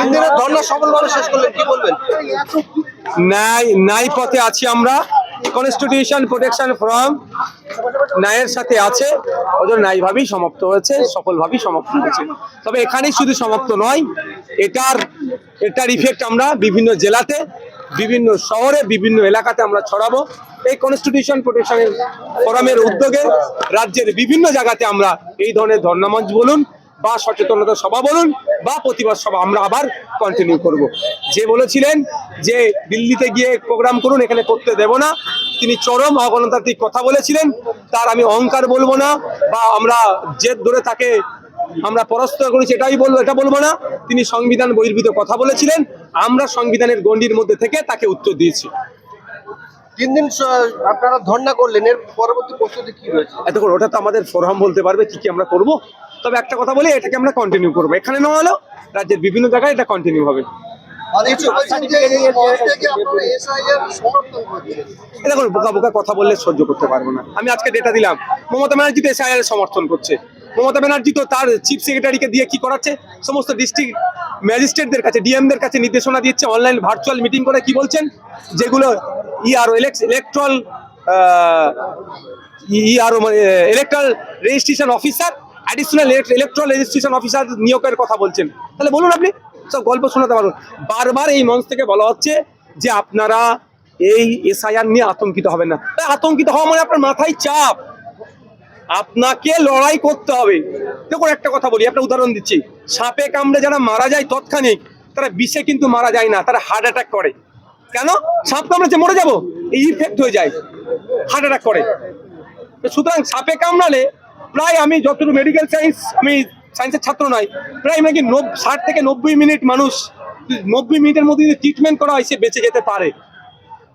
তিন ধর্ণা সফলভাবে শেষ করলেন, কি বলবেন? ন্যায় ন্যায় পথে আছি আমরা। কনস্টিটিউশন প্রোটেকশন ফ্রম ন্যায়ের সাথে আছে। ওদের ন্যায়ভাবেই সমাপ্ত হয়েছে, সফলভাবেই সমাপ্ত হয়েছে। তবে এখানেই শুধু সমাপ্ত নয়, এটার এটার ইফেক্ট আমরা বিভিন্ন জেলাতে, বিভিন্ন শহরে, বিভিন্ন এলাকাতে আমরা ছড়াবো। এই কনস্টিটিউশন প্রোটেকশনের ফোরামের উদ্যোগে রাজ্যের বিভিন্ন জায়গাতে আমরা এই ধরনের ধর্ণামঞ্চ বলুন বা সচেতনতা সভা বলুন বা প্রতিবাদ সভা আমরা আবার কন্টিনিউ করব। যে বলেছিলেন যে দিল্লিতে গিয়ে প্রোগ্রাম করুন এখানে করতে দেব না তিনি চরম অগণতান্ত্রিক কথা বলেছিলেন তার আমি অহংকার বলব না বা আমরা জেদ ধরে তাকে আমরা পরাস্ত করেছি এটাই বলব এটা বলব না তিনি সংবিধান বহির্ভূত কথা বলেছিলেন আমরা সংবিধানের গণ্ডির মধ্যে থেকে তাকে উত্তর দিয়েছি। তিন দিন আপনারা ধর্ণা করলেন এর পরবর্তী প্রস্তুতি কি রয়েছে? এতক্ষণ ওটা তো আমাদের ফোরাম বলতে পারবে কি কি আমরা করব। তবে একটা কথা বলি এটাকে আমরা কন্টিনিউ করব। এখানে না হলেও রাজ্যের বিভিন্ন জায়গায় এটা কন্টিনিউ হবে। দেখুন বোকা বোকা কথা বললে সহ্য করতে পারব না। আমি আজকে ডেটা দিলাম। মমতা ব্যানার্জি তো এসআইআর সমর্থন করছে। মমতা ব্যানার্জি তো তার চিফ সেক্রেটারিকে দিয়ে কি করাচ্ছে? সমস্ত ডিস্ট্রিক্ট ম্যাজিস্ট্রেটদের কাছে ডিএমদের কাছে নির্দেশনা দিচ্ছে অনলাইন ভার্চুয়াল মিটিং করে কি বলছেন? যেগুলো E ইআরও ইলেকট্রাল ইআরও মানে electoral registration officer additional electoral registration officer নিয়োগের কথা বলছেন। তাহলে বলুন আপনি, সব গল্প শোনাতে পারুন। বারবার এই মঞ্চ থেকে বলা হচ্ছে যে আপনারা এই এসআইআর নিয়ে আতঙ্কিত হবেন না। তা আতঙ্কিত হওয়া মানে আপনার মাথায় চাপ। আপনাকে লড়াই করতে হবে। দেখুন একটা কথা বলি, একটা উদাহরণ দিচ্ছি। সাপে কামড়ে যারা মারা যায় তৎক্ষণিক, তারা বিষে কিন্তু মারা যায় না, তারা হার্ট অ্যাটাক করে। কেন? সাপ কামড়েছে মরে যাব, এই ইফেক্ট হয়ে যায়। হার্ট অ্যাটাক করে। সুতরাং সাপে কামড়ালে প্রায় আমি যতটুকু মেডিকেল সায়েন্স আমি সায়েন্সের ছাত্র নয়, প্রায় নাকি ষাট থেকে নব্বই মিনিট মানুষ, নব্বই মিনিটের মধ্যে যদি ট্রিটমেন্ট করা হয়, সে বেঁচে যেতে পারে।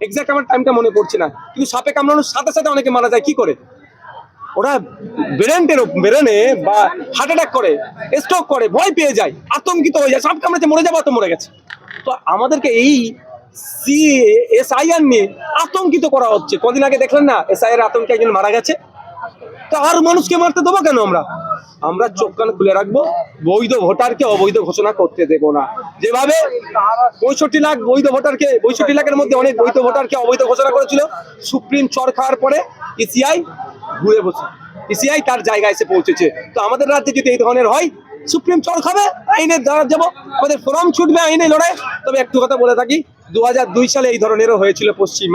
এক্সাক্ট আমার টাইমটা মনে পড়ছে না। কিন্তু সাপে কামড়ানোর সাথে সাথে অনেকে মারা যায়, কি করে? ওরা ব্রেনের ব্রেনে বা হার্ট অ্যাটাক করে স্ট্রোক করে, ভয় পেয়ে যায়, আতঙ্কিত হয়ে যায়, সাপ কামড়েছে মরে যাব তো মরে গেছে। তো আমাদেরকে এই সি এস আই আর নিয়ে আতঙ্কিত করা হচ্ছে। কদিন আগে দেখলেন না এসআইআর আতঙ্কে একজন মারা গেছে। তো আর মানুষকে মারতে দেবো কেন আমরা? আমরা চোখ কান খুলে রাখব, বৈধ ভোটারকে অবৈধ ঘোষণা করতে দেব না। যেভাবে পঁয়ষট্টি লাখ বৈধ ভোটারকে, পঁয়ষট্টি লাখের মধ্যে অনেক বৈধ ভোটারকে অবৈধ ঘোষণা করেছিল, সুপ্রিম চর খাওয়ার পরে ইসিআই ঘুরে বসে ইসিআই তার জায়গায় এসে পৌঁছেছে। তো আমাদের রাজ্যে যদি এই ধরনের হয়, সুপ্রিম চর খাবে আইনের দ্বারা যাব। আমাদের ফোরাম ছুটবে আইনে লড়াই। তবে একটু কথা বলে থাকি দু হাজার দুই সালে এই ধরনেরও হয়েছিল পশ্চিম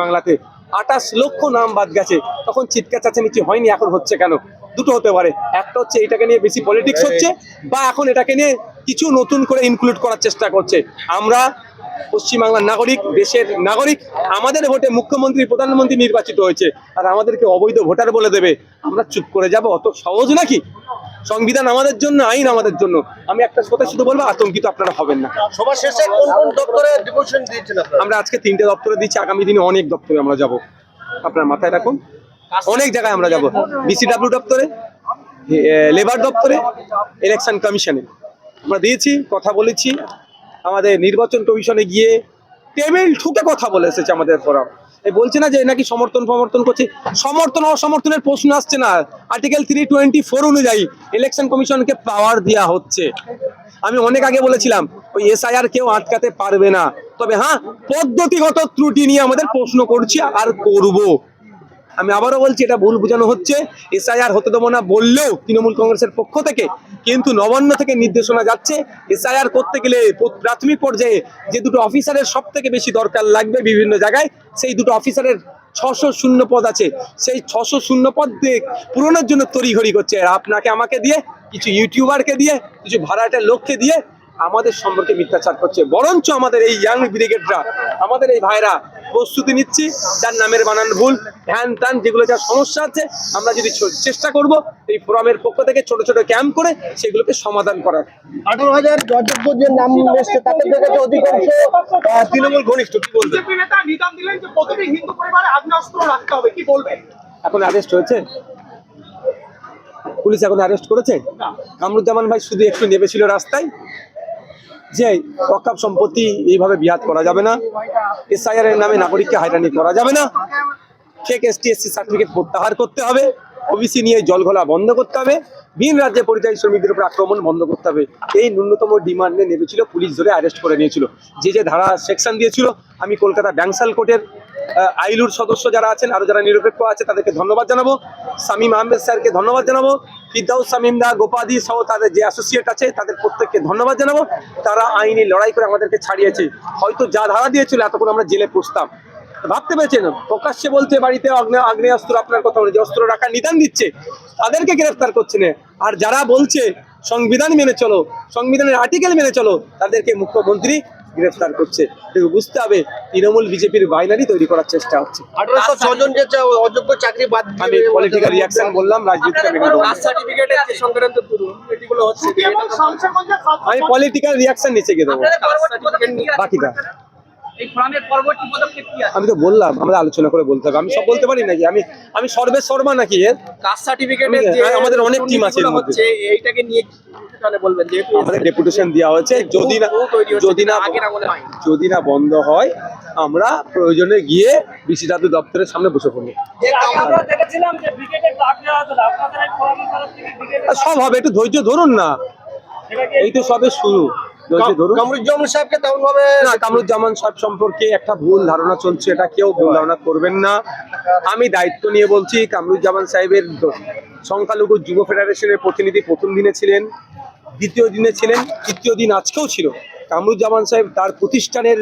আঠাশ লক্ষ নাম বাদ গেছে। তখন চিৎকার চাচামিচি হয়নি এখন হচ্ছে কেন? দুটো হতে পারে। একটা হচ্ছে এটাকে নিয়ে বেশি পলিটিক্স হচ্ছে বা এখন এটাকে নিয়ে কিছু নতুন করে ইনক্লুড করার চেষ্টা করছে। আমরা পশ্চিমবাংলার নাগরিক দেশের নাগরিক আমাদের ভোটে মুখ্যমন্ত্রী প্রধানমন্ত্রী নির্বাচিত হয়েছে আর আমাদেরকে অবৈধ ভোটার বলে দেবে। আমরা চুপ করে যাব অত সহজ নাকি? সংবিধান আমাদের জন্য আইন আমাদের জন্য। আমি একটা কথা শুধু বলব আতঙ্কিত আপনারা হবেন না। সবার শেষে কোন কোন দপ্তরে ডিপোজিশন দিয়েছেন আমরা আজকে তিনটে দপ্তরে দিচ্ছি আগামী দিনে অনেক দপ্তরে আমরা যাব। আপনার মাথায় রাখুন অনেক জায়গায় আমরা যাব। বিসিডাব্লিউ দপ্তরে লেবার দপ্তরে ইলেকশন কমিশনে আমরা দিয়েছি কথা বলেছি। আমাদের নির্বাচন কমিশনে গিয়ে টেবিল ঠুকে কথা বলে এসেছে আমাদের ফোরাম বলছে না যে নাকি সমর্থন সমর্থন করছে। সমর্থন অসমর্থনের প্রশ্ন আসছে না। আর্টিকেল থ্রি টোয়েন্টি ফোর অনুযায়ী ইলেকশন কমিশনকে পাওয়ার দেওয়া হচ্ছে। আমি অনেক আগে বলেছিলাম, ওই এসআইআর কেউ আটকাতে পারবে না। তবে হ্যাঁ পদ্ধতিগত ত্রুটি নিয়ে আমাদের প্রশ্ন করছি, আর করব। আমি আবারও বলছি, এটা ভুল বোঝানো হচ্ছে। এসআইআর হতে দেবো না বললেও তৃণমূল কংগ্রেসের পক্ষ থেকে কিন্তু নবান্ন থেকে নির্দেশনা যাচ্ছে। এসআইআর করতে গেলে প্রাথমিক পর্যায়ে যে দুটো অফিসারের সব থেকে বেশি দরকার লাগবে বিভিন্ন জায়গায়, সেই দুটো অফিসারের ছশো শূন্য পদ আছে। সেই ছশো শূন্য পদ পূরণের জন্য তড়িঘড়ি করছে। আপনাকে আমাকে দিয়ে, কিছু ইউটিউবারকে দিয়ে, কিছু ভাড়াটের লোককে দিয়ে আমাদের সম্পর্কে মিথ্যাচার করছে। বরঞ্চ আমাদের এই ইয়াং ব্রিগেডরা আমাদের এই ভাইরা প্রস্তুতি নিচ্ছি যার নামের বানান ভুল ধ্যান ত্যান যেগুলো যা সমস্যা আছে আমরা যদি চেষ্টা করব এই ফোরামের পক্ষ থেকে ছোট ছোট ক্যাম্প করে সেগুলোকে সমাধান করার। আঠারো হাজার যোগ্য যে নাম এসছে তাদের থেকে অধিকাংশ তৃণমূল ঘনিষ্ঠ কি বলবেন? বিজেপি নেতা নিদান দিলেন যে প্রতিটি হিন্দু পরিবারে আগ্নেয়াস্ত্র রাখতে হবে কি বলবেন? এখন আরেস্ট হয়েছে? পুলিশ এখন অ্যারেস্ট করেছে? কামরুজ্জামান ভাই শুধু একটু নেমেছিল রাস্তায়? যে অকাপ সম্পত্তি এইভাবে বিহাত করা যাবে না। এসআইআর এর নামে নাগরিককে হয়রানি করা যাবে না। ফেক এসটি এসসি সার্টিফিকেট প্রত্যাহার করতে হবে। ওবিসি নিয়ে জল ঘোলা বন্ধ করতে হবে। ভিন রাজ্যে পরিযায়ী শ্রমিকদের উপর আক্রমণ বন্ধ করতে হবে। এই ন্যূনতম ডিমান্ডে নেমেছিল, পুলিশ ধরে অ্যারেস্ট করে নিয়েছিল। যে যে ধারা সেকশন দিয়েছিল, আমি কলকাতা ব্যাংসাল কোর্টের আইলুর সদস্য যারা আছেন, আরও যারা নিরপেক্ষ আছে, তাদেরকে ধন্যবাদ জানাব। সামিম আহমেদ স্যারকে ধন্যবাদ জানাব। ফিরদাউস সামিম দা, গোপাদি সহ তাদের যে অ্যাসোসিয়েট আছে, তাদের প্রত্যেককে ধন্যবাদ জানাব। তারা আইনি লড়াই করে আমাদেরকে ছাড়িয়েছে। হয়তো যা ধারা দিয়েছিল, এতক্ষণ আমরা জেলে পড়তাম ভাবতে পেরেছেন? প্রকাশ্যে বলছে বাড়িতে আগ্নে- আগ্নেয়াস্ত্র আপনার কথা বলে যে অস্ত্র রাখার নিদান দিচ্ছে। তাদেরকে গ্রেফতার করছে না। আর যারা বলছে, সংবিধান মেনে চলো, সংবিধানের আর্টিকেল মেনে চলো, তাদেরকে মুখ্যমন্ত্রী গ্রেফতার করছে। দেখো বুঝতে হবে তৃণমূল বিজেপির বাইনারি তৈরি করার চেষ্টা হচ্ছে। আঠারোশো ছজন যে অযোগ্য চাকরি বাদ আমি পলিটিক্যাল রিয়াকশন বললাম রাজনীতিটা আমি পলিটিক্যাল রিয়াকশন নিচে গিয়ে দেবো। বাকিটা। আমি তো বললাম আমরা আলোচনা করে বলতে হবে। আমি সব বলতে পারি নাকি? আমি আমি সর্বে শর্মা নাকি এর? কাস্ট সার্টিফিকেটের আমি- আমাদের অনেক টিম আছে এর মধ্যে। হচ্ছে এইটাকে নিয়ে বলবেন আমাদের ডেপুটেশন দেওয়া হয়েছে যদি না যদি না। যদি না বন্ধ হয় আমরা প্রয়োজনে গিয়ে বিসিডাব্লিউ দপ্তরের সামনে বসে পড়ব। সব হবে একটু ধৈর্য ধরুন না। এই তো সবে শুরু। কামরুজ্জামান সাহেবকে তেমন ভাবে না কামরুজ্জামান সাহেব সম্পর্কে একটা ভুল ধারণা চলছে এটা কেউ ভুল ধারণা করবেন না। আমি দায়িত্ব নিয়ে বলছি কামরুজ্জামান সাহেবের সংখ্যালঘু যুব ফেডারেশনের প্রতিনিধি প্রথম দিনে ছিলেন দ্বিতীয় দিনে ছিলেন তৃতীয় দিন আজকেও ছিল। কামরুজ্জামান সাহেব তার প্রতিষ্ঠানের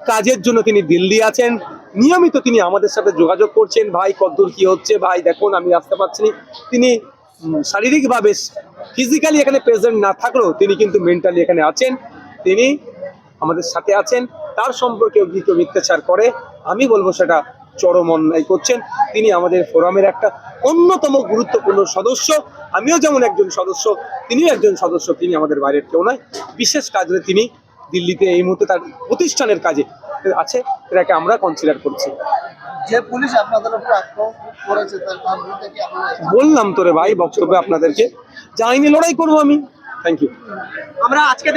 কাজের জন্য তিনি দিল্লি আছেন। নিয়মিত তিনি আমাদের সাথে যোগাযোগ করছেন ভাই কদ্দূর কি হচ্ছে ভাই দেখুন আমি আসতে পারছি। তিনি শারীরিকভাবে ফিজিক্যালি এখানে প্রেজেন্ট না থাকলেও তিনি কিন্তু মেন্টালি এখানে আছেন। তিনি আমাদের সাথে আছেন। তার সম্পর্কে যদি কেউ মিথ্যাচার করে। আমি বলব সেটা চরম অন্যায় করছেন। তিনি আমাদের ফোরামের একটা অন্যতম গুরুত্বপূর্ণ সদস্য। আমিও যেমন একজন সদস্য, তিনিও একজন সদস্য, তিনি আমাদের বাইরের কেউ নয়। বিশেষ কাজে তিনি দিল্লিতে এই মুহূর্তে তার প্রতিষ্ঠানের কাজে আছে। এটাকে আমরা কনসিডার করছি। যে পুলিশ আপনাদের উপর আক্রমণ করেছে তার তার বিরুদ্ধে কি আপনারা বললাম তোরে ভাই বক্তব্যে আপনাদেরকে। যে আইনি লড়াই করব আমি। থ্যাংক ইউ আমরা আজকে